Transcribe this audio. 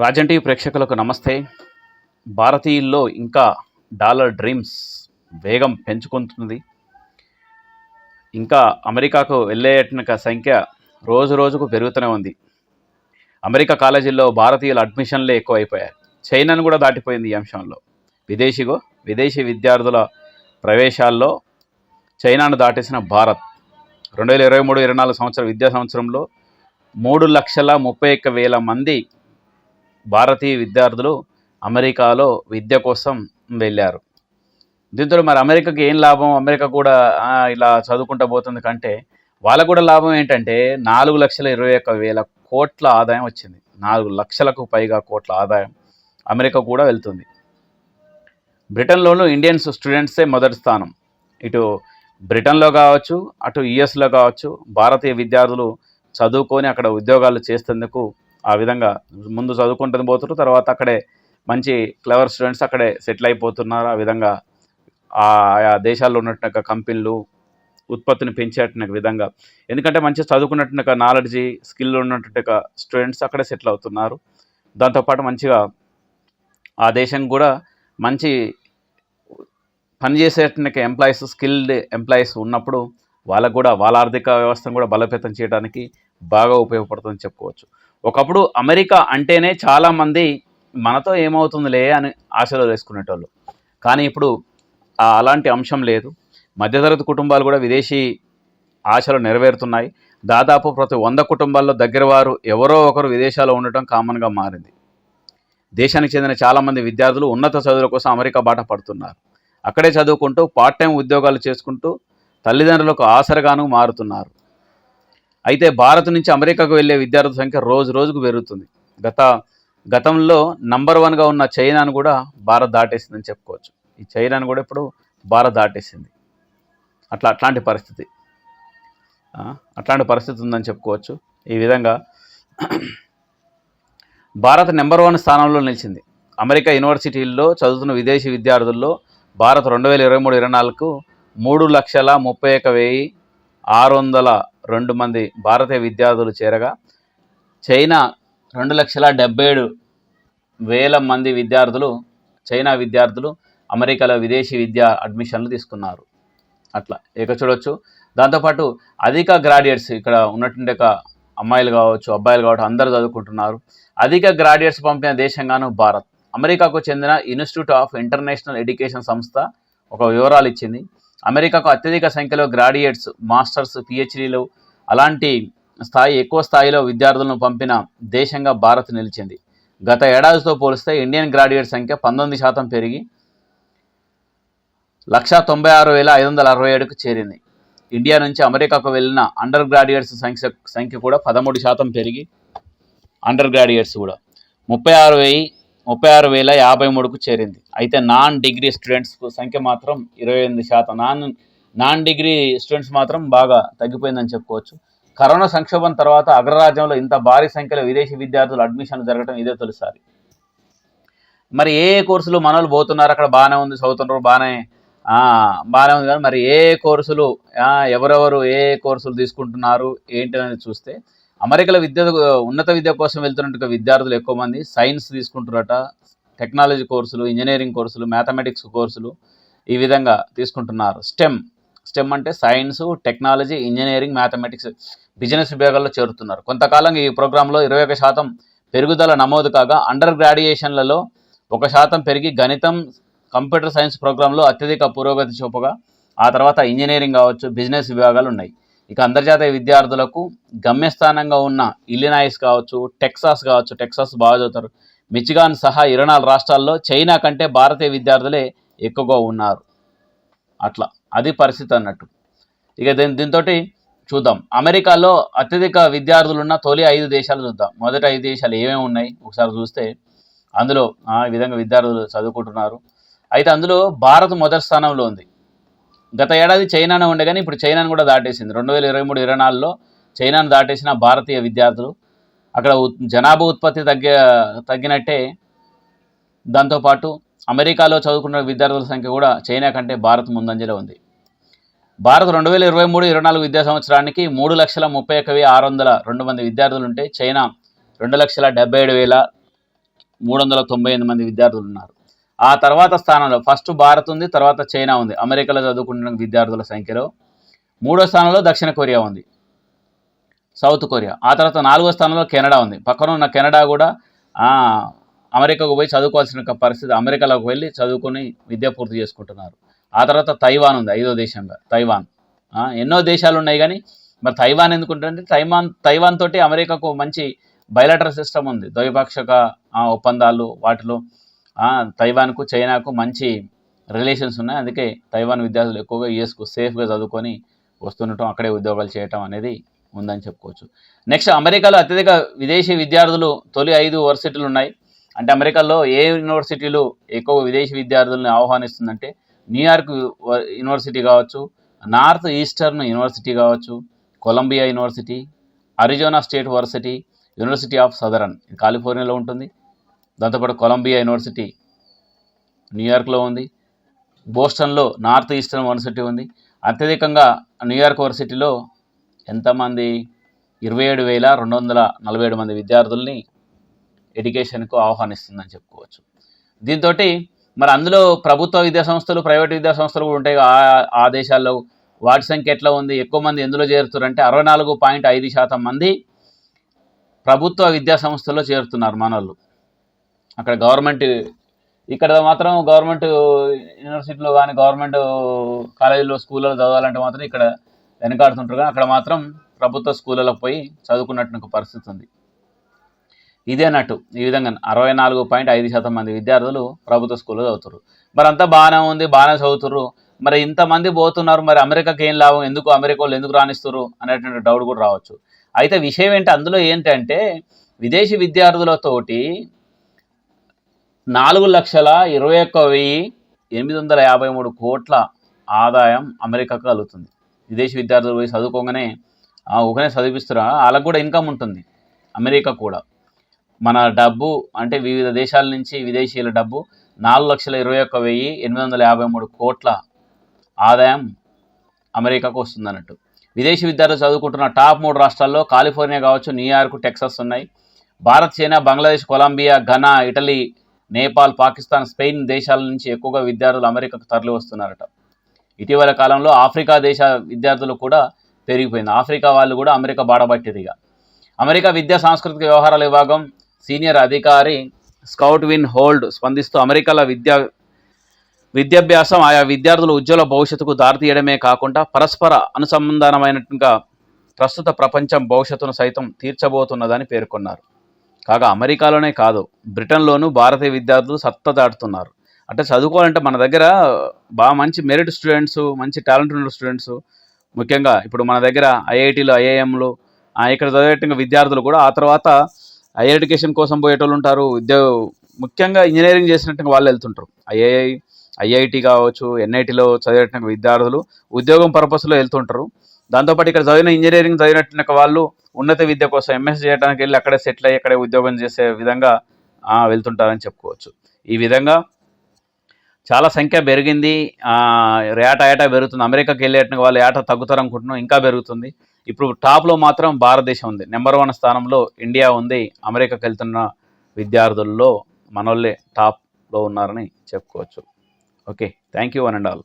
Rajan TV ప్రేక్షకులకు నమస్తే. భారతీయుల్లో ఇంకా డాలర్ డ్రీమ్స్ వేగం పెంచుకుంటుంది. ఇంకా అమెరికాకు వెళ్ళేట సంఖ్య రోజు రోజుకు పెరుగుతూనే ఉంది. అమెరికా కాలేజీల్లో భారతీయుల అడ్మిషన్లే ఎక్కువైపోయాయి. చైనాను కూడా దాటిపోయింది ఈ అంశంలో. విదేశీగో విదేశీ విద్యార్థుల ప్రవేశాల్లో చైనాను దాటేసిన భారత్ రెండు వేల ఇరవై మూడు ఇరవై నాలుగు సంవత్సరం విద్యా సంవత్సరంలో మూడు లక్షల ముప్పై ఒక్క వేల మంది భారతీయ విద్యార్థులు అమెరికాలో విద్య కోసం వెళ్ళారు. దీంతో మరి అమెరికాకి ఏం లాభం? అమెరికా కూడా ఇలా చదువుకుంటూ పోతుంది కంటే వాళ్ళకు కూడా లాభం ఏంటంటే నాలుగు లక్షల ఇరవై ఒక్క వేల కోట్ల ఆదాయం వచ్చింది. నాలుగు లక్షలకు పైగా కోట్ల ఆదాయం అమెరికా కూడా వెళ్తుంది. బ్రిటన్లోనూ ఇండియన్స్ స్టూడెంట్సే మొదటి స్థానం. ఇటు బ్రిటన్లో కావచ్చు అటు యుఎస్లో కావచ్చు భారతీయ విద్యార్థులు చదువుకొని అక్కడ ఉద్యోగాలు చేసేందుకు ఆ విధంగా ముందు చదువుకుంటుంది పోతున్నారు తర్వాత అక్కడే మంచి క్లవర్ స్టూడెంట్స్ అక్కడే సెటిల్ అయిపోతున్నారు. ఆ విధంగా ఆ ఆయా దేశాల్లో ఉన్నట్టు కంపెనీలు ఉత్పత్తిని పెంచేట విధంగా. ఎందుకంటే మంచి చదువుకున్నట్టు నాలెడ్జీ స్కిల్ ఉన్నట్టు స్టూడెంట్స్ అక్కడే సెటిల్ అవుతున్నారు. దాంతోపాటు మంచిగా ఆ దేశం కూడా మంచి పనిచేసేట ఎంప్లాయీస్ స్కిల్డ్ ఎంప్లాయీస్ ఉన్నప్పుడు వాళ్ళకు కూడా వాళ్ళ ఆర్థిక వ్యవస్థను కూడా బలోపేతం చేయడానికి బాగా ఉపయోగపడుతుందని చెప్పుకోవచ్చు. ఒకప్పుడు అమెరికా అంటేనే చాలామంది మనతో ఏమవుతుందిలే అని ఆశలు వేసుకునేటోళ్ళు. కానీ ఇప్పుడు అలాంటి అంశం లేదు. మధ్యతరగతి కుటుంబాలు కూడా విదేశీ ఆశలు నెరవేరుతున్నాయి. దాదాపు ప్రతి వంద కుటుంబాల్లో దగ్గర వారు ఎవరో ఒకరు విదేశాల్లో ఉండటం కామన్గా మారింది. దేశానికి చెందిన చాలామంది విద్యార్థులు ఉన్నత చదువుల కోసం అమెరికా బాట పడుతున్నారు. అక్కడే చదువుకుంటూ పార్ట్ టైం ఉద్యోగాలు చేసుకుంటూ తల్లిదండ్రులకు ఆసరగాను మారుతున్నారు. అయితే భారత్ నుంచి అమెరికాకు వెళ్ళే విద్యార్థుల సంఖ్య రోజు రోజుకు పెరుగుతుంది. గత గతంలో నంబర్ వన్గా ఉన్న చైనాను కూడా భారత్ దాటేసిందని చెప్పుకోవచ్చు. ఈ చైనాను కూడా ఇప్పుడు భారత్ దాటేసింది. అట్లా అట్లాంటి పరిస్థితి. అట్లాంటి పరిస్థితి ఉందని చెప్పుకోవచ్చు. ఈ విధంగా భారత్ నెంబర్ వన్ స్థానంలో నిలిచింది. అమెరికా యూనివర్సిటీల్లో చదువుతున్న విదేశీ విద్యార్థుల్లో భారత్ రెండు వేల ఇరవై మూడు ఇరవై నాలుగు మూడు లక్షల ముప్పై ఒక వెయ్యి ఆరు వందల రెండు మంది భారతీయ విద్యార్థులు చేరగా చైనా రెండు లక్షల డెబ్బై ఏడు వేల మంది విద్యార్థులు చైనా విద్యార్థులు అమెరికాలో విదేశీ విద్యా అడ్మిషన్లు తీసుకున్నారు. అట్లా ఇక చూడొచ్చు. దాంతోపాటు అధిక గ్రాడ్యుయేట్స్ ఇక్కడ ఉన్నటువంటి అమ్మాయిలు కావచ్చు అబ్బాయిలు కావచ్చు అందరూ చదువుకుంటున్నారు. అధిక గ్రాడ్యుయేట్స్ పంపిన దేశంగాను భారత్. అమెరికాకు చెందిన ఇన్స్టిట్యూట్ ఆఫ్ ఇంటర్నేషనల్ ఎడ్యుకేషన్ సంస్థ ఒక వివరాలు ఇచ్చింది. అమెరికాకు అత్యధిక సంఖ్యలో గ్రాడ్యుయేట్స్ మాస్టర్స్ పిహెచ్డీలు అలాంటి స్థాయి ఎక్కువ స్థాయిలో విద్యార్థులను పంపిన దేశంగా భారత్ నిలిచింది. గత ఏడాదితో పోలిస్తే ఇండియన్ గ్రాడ్యుయేట్ సంఖ్య పంతొమ్మిది శాతం పెరిగి లక్షా తొంభై ఆరు వేల ఐదు వందల అరవై ఏడుకు చేరింది. ఇండియా నుంచి అమెరికాకు వెళ్ళిన అండర్ గ్రాడ్యుయేట్స్ సంఖ్య సంఖ్య కూడా పదమూడు శాతం పెరిగి అండర్ గ్రాడ్యుయేట్స్ కూడా ముప్పై ఆరు వెయ్యి ముప్పై ఆరు వేల యాభై మూడుకు చేరింది. అయితే నాన్ డిగ్రీ స్టూడెంట్స్కు సంఖ్య మాత్రం ఇరవై ఎనిమిది శాతం. నాన్ నాన్ డిగ్రీ స్టూడెంట్స్ మాత్రం బాగా తగ్గిపోయిందని చెప్పుకోవచ్చు. కరోనా సంక్షోభం తర్వాత అగ్రరాజ్యంలో ఇంత భారీ సంఖ్యలో విదేశీ విద్యార్థులు అడ్మిషన్లు జరగడం ఇదే తొలిసారి. మరి ఏ ఏ కోర్సులు మనోళ్ళు పోతున్నారు? అక్కడ బాగానే ఉంది చదువుతున్నారు బాగానే బాగానే ఉంది. కానీ మరి ఏ ఏ కోర్సులు ఎవరెవరు ఏ ఏ కోర్సులు తీసుకుంటున్నారు ఏంటి అనేది చూస్తే అమెరికాలో విద్య ఉన్నత విద్య కోసం వెళ్తున్నట్టుగా విద్యార్థులు ఎక్కువ మంది సైన్స్ తీసుకుంటున్నారట టెక్నాలజీ కోర్సులు ఇంజనీరింగ్ కోర్సులు మ్యాథమెటిక్స్ కోర్సులు ఈ విధంగా తీసుకుంటున్నారు. స్టెమ్ స్టెమ్ అంటే science technology engineering mathematics business విభాగాల్లో చేరుతున్నారు. కొంతకాలంగా ఈ ప్రోగ్రాంలో ఇరవై ఒక శాతం పెరుగుదల నమోదు కాగా అండర్ గ్రాడ్యుయేషన్లలో ఒక శాతం పెరిగి గణితం కంప్యూటర్ సైన్స్ ప్రోగ్రాంలో అత్యధిక పురోగతి చూపగా ఆ తర్వాత ఇంజనీరింగ్ కావచ్చు బిజినెస్ విభాగాలు ఉన్నాయి. ఇక అంతర్జాతీయ విద్యార్థులకు గమ్యస్థానంగా ఉన్న ఇల్లినాయిస్ కావచ్చు టెక్సాస్ కావచ్చు టెక్సాస్ బాగా చదువుతారు. మిచిగాన్ సహా ఇరవై నాలుగు రాష్ట్రాల్లో చైనా కంటే భారతీయ విద్యార్థులే ఎక్కువగా ఉన్నారు. అట్లా. అది పరిస్థితి అన్నట్టు. ఇక దీని దీంతో చూద్దాం. అమెరికాలో అత్యధిక విద్యార్థులు ఉన్న తొలి ఐదు దేశాలు చూద్దాం. మొదటి ఐదు దేశాలు ఏమేమి ఉన్నాయి? ఒకసారి చూస్తే అందులో ఈ విధంగా విద్యార్థులు చదువుకుంటున్నారు. అయితే అందులో భారత్ మొదటి స్థానంలో ఉంది. గత ఏడాది చైనానే ఉండే కానీ ఇప్పుడు చైనాను కూడా దాటేసింది. రెండు వేల ఇరవై మూడు ఇరవై నాలుగులో చైనాను దాటేసిన భారతీయ విద్యార్థులు అక్కడ ఉత్- జనాభా ఉత్పత్తి తగ్గ తగ్గినట్టే దాంతోపాటు అమెరికాలో చదువుకున్న విద్యార్థుల సంఖ్య కూడా చైనా కంటే భారత్ ముందంజలో ఉంది. భారత్ రెండు వేల ఇరవై మూడు ఇరవై నాలుగు విద్యా సంవత్సరానికి మూడు లక్షల ముప్పై ఒక ఆరు వందల రెండు మంది విద్యార్థులు ఉంటే చైనా రెండు లక్షల డెబ్బై ఏడు వేల మూడు వందల తొంభై ఎనిమిది మంది విద్యార్థులు ఉన్నారు. ఆ తర్వాత స్థానంలో ఫస్ట్ భారత్ ఉంది తర్వాత చైనా ఉంది. అమెరికాలో చదువుకుంటున్న విద్యార్థుల సంఖ్యలో మూడో స్థానంలో దక్షిణ కొరియా ఉంది. South Korea. ఆ తర్వాత నాలుగో స్థానంలో కెనడా ఉంది. పక్కన ఉన్న కెనడా కూడా అమెరికాకు పోయి చదువుకోవాల్సిన పరిస్థితి అమెరికాలోకి వెళ్ళి చదువుకొని విద్య పూర్తి చేసుకుంటున్నారు. ఆ తర్వాత తైవాన్ ఉంది ఐదో దేశంగా. తైవాన్. ఎన్నో దేశాలు ఉన్నాయి కానీ మరి తైవాన్ ఎందుకుంటుందంటే తైవాన్ తైవాన్ తోటి అమెరికాకు మంచి బయలాటరల్ సిస్టమ్ ఉంది. ద్వైపాక్షిక ఒప్పందాలు వాటిలో తైవాన్కు చైనాకు మంచి రిలేషన్స్ ఉన్నాయి. అందుకే తైవాన్ విద్యార్థులు ఎక్కువగా యుఎస్కు సేఫ్గా చదువుకొని వస్తుండటం అక్కడే ఉద్యోగాలు చేయటం అనేది ఉందని చెప్పుకోవచ్చు. నెక్స్ట్ అమెరికాలో అత్యధిక విదేశీ విద్యార్థులు తొలి ఐదు యూనివర్సిటీలు ఉన్నాయి. అంటే అమెరికాలో ఏ యూనివర్సిటీలు ఎక్కువ విదేశీ విద్యార్థులను ఆహ్వానిస్తుందంటే న్యూయార్క్ యూనివర్సిటీ కావచ్చు నార్త్ ఈస్టర్న్ యూనివర్సిటీ కావచ్చు Columbia university Arizona state university university of southern కాలిఫోర్నియాలో ఉంటుంది. దాంతోపాటు కొలంబియా యూనివర్సిటీ న్యూయార్క్లో ఉంది. బోస్టన్లో నార్త్ ఈస్టర్న్ యూనివర్సిటీ ఉంది. అత్యధికంగా న్యూయార్క్ యూనివర్సిటీలో ఎంతమంది? ఇరవై ఏడు వేల రెండు వందల నలభై ఏడు మంది విద్యార్థుల్ని ఎడ్యుకేషన్కు ఆహ్వానిస్తుందని చెప్పుకోవచ్చు. దీంతో మరి అందులో ప్రభుత్వ విద్యా సంస్థలు ప్రైవేట్ విద్యా సంస్థలు కూడా ఉంటాయి. ఆ- ఆ దేశాల్లో వాటి సంఖ్య ఎట్లా ఉంది? ఎక్కువ మంది ఎందులో చేరుతారంటే అరవై నాలుగు పాయింట్ ఐదు శాతం మంది ప్రభుత్వ విద్యా సంస్థల్లో చేరుతున్నారు మనోళ్ళు. అక్కడ గవర్నమెంట్ ఇక్కడ మాత్రం గవర్నమెంట్ యూనివర్సిటీలో కానీ గవర్నమెంట్ కాలేజీలో స్కూళ్ళలో చదవాలంటే మాత్రం ఇక్కడ వెనకాడుతుంటారు. కానీ అక్కడ మాత్రం ప్రభుత్వ స్కూళ్ళలో పోయి చదువుకున్నట్టు ఒక పరిస్థితి ఉంది. ఇదేనట్టు ఈ విధంగా అరవై నాలుగు పాయింట్ ఐదు శాతం మంది విద్యార్థులు ప్రభుత్వ స్కూల్లో చదువుతారు మరి అంతా బాగానే ఉంది బాగానే చదువుతుర్రు. మరి ఇంతమంది పోతున్నారు మరి అమెరికాకి ఏం లాభం? ఎందుకు అమెరికా వాళ్ళు ఎందుకు రాణిస్తారు అనేటువంటి డౌట్ కూడా రావచ్చు. అయితే విషయం ఏంటి? అందులో ఏంటంటే విదేశీ విద్యార్థులతోటి నాలుగు లక్షల ఇరవై ఒక్క వెయ్యి ఎనిమిది వందల యాభై మూడు కోట్ల ఆదాయం అమెరికాకు కలుగుతుంది. విదేశీ విద్యార్థులు పోయి చదువుకోగానే ఒకనే చదివిస్తురా చదివిస్తున్నా వాళ్ళకు కూడా ఇన్కమ్ ఉంటుంది. అమెరికా కూడా. మన డబ్బు అంటే వివిధ దేశాల నుంచి విదేశీయుల డబ్బు నాలుగు లక్షల ఇరవై ఒక్క వెయ్యి ఎనిమిది వందల యాభై మూడు కోట్ల ఆదాయం అమెరికాకు వస్తుంది అన్నట్టు విదేశీ విద్యార్థులు చదువుకుంటున్న టాప్ మూడు రాష్ట్రాల్లో కాలిఫోర్నియా కావచ్చు న్యూయార్క్ టెక్సాస్ ఉన్నాయి. Bharat China Bangladesh Colombia Ghana Italy Nepal Pakistan Spain దేశాల నుంచి ఎక్కువగా విద్యార్థులు అమెరికాకు తరలి వస్తున్నారట ఇటీవల కాలంలో ఆఫ్రికా దేశ విద్యార్థులు కూడా పెరిగిపోయింది. ఆఫ్రికా వాళ్ళు కూడా అమెరికా బాడబట్టిదిగా ఇక. అమెరికా విద్యా సాంస్కృతిక వ్యవహారాల విభాగం సీనియర్ అధికారి స్కౌట్ విన్ హోల్డ్ స్పందిస్తూ అమెరికాలో విద్యా విద్యాభ్యాసం ఆయా విద్యార్థుల ఉజ్వల భవిష్యత్తుకు దారితీయడమే కాకుండా పరస్పర అనుసంధానమైనట్టుగా ప్రస్తుత ప్రపంచం భవిష్యత్తును సైతం తీర్చబోతున్నదని పేర్కొన్నారు. కాగా అమెరికాలోనే కాదు బ్రిటన్లోనూ భారతీయ విద్యార్థులు సత్తా దాటుతున్నారు అంటే చదువుకోవాలంటే మన దగ్గర బాగా మంచి మెరిట్ స్టూడెంట్స్ మంచి టాలెంట్ ఉన్న స్టూడెంట్స్ ముఖ్యంగా ఇప్పుడు మన దగ్గర ఐఐటీలు ఐఐఎంలు ఇక్కడ చదివేట విద్యార్థులు కూడా ఆ తర్వాత హైయర్ ఎడ్యుకేషన్ కోసం పోయేటోళ్ళు ఉంటారు. ఉద్యోగ ముఖ్యంగా ఇంజనీరింగ్ చేసినట్టుగా వాళ్ళు వెళ్తుంటారు. ఐఐఐ ఐఐటి కావచ్చు ఎన్ఐటీలో చదివేట విద్యార్థులు ఉద్యోగం పర్పస్లో వెళ్తుంటారు. దాంతోపాటు ఇక్కడ చదివిన ఇంజనీరింగ్ చదివినట్టు వాళ్ళు ఉన్నత విద్య కోసం ఎంఎస్ చేయడానికి వెళ్ళి అక్కడే సెటిల్ అయ్యి అక్కడే ఉద్యోగం చేసే విధంగా వెళ్తుంటారని చెప్పుకోవచ్చు. ఈ విధంగా చాలా సంఖ్య పెరిగింది. ఏటా ఏటా పెరుగుతుంది. అమెరికాకి వెళ్ళేట వాళ్ళు ఏటా తగ్గుతారు అనుకుంటున్నాం ఇంకా పెరుగుతుంది. ఇప్పుడు టాప్లో మాత్రం భారతదేశం ఉంది. నెంబర్ వన్ స్థానంలో ఇండియా ఉంది. అమెరికాకి వెళ్తున్న విద్యార్థుల్లో మనోళ్ళే టాప్లో ఉన్నారని చెప్పుకోవచ్చు. Okay. Thank you one and all.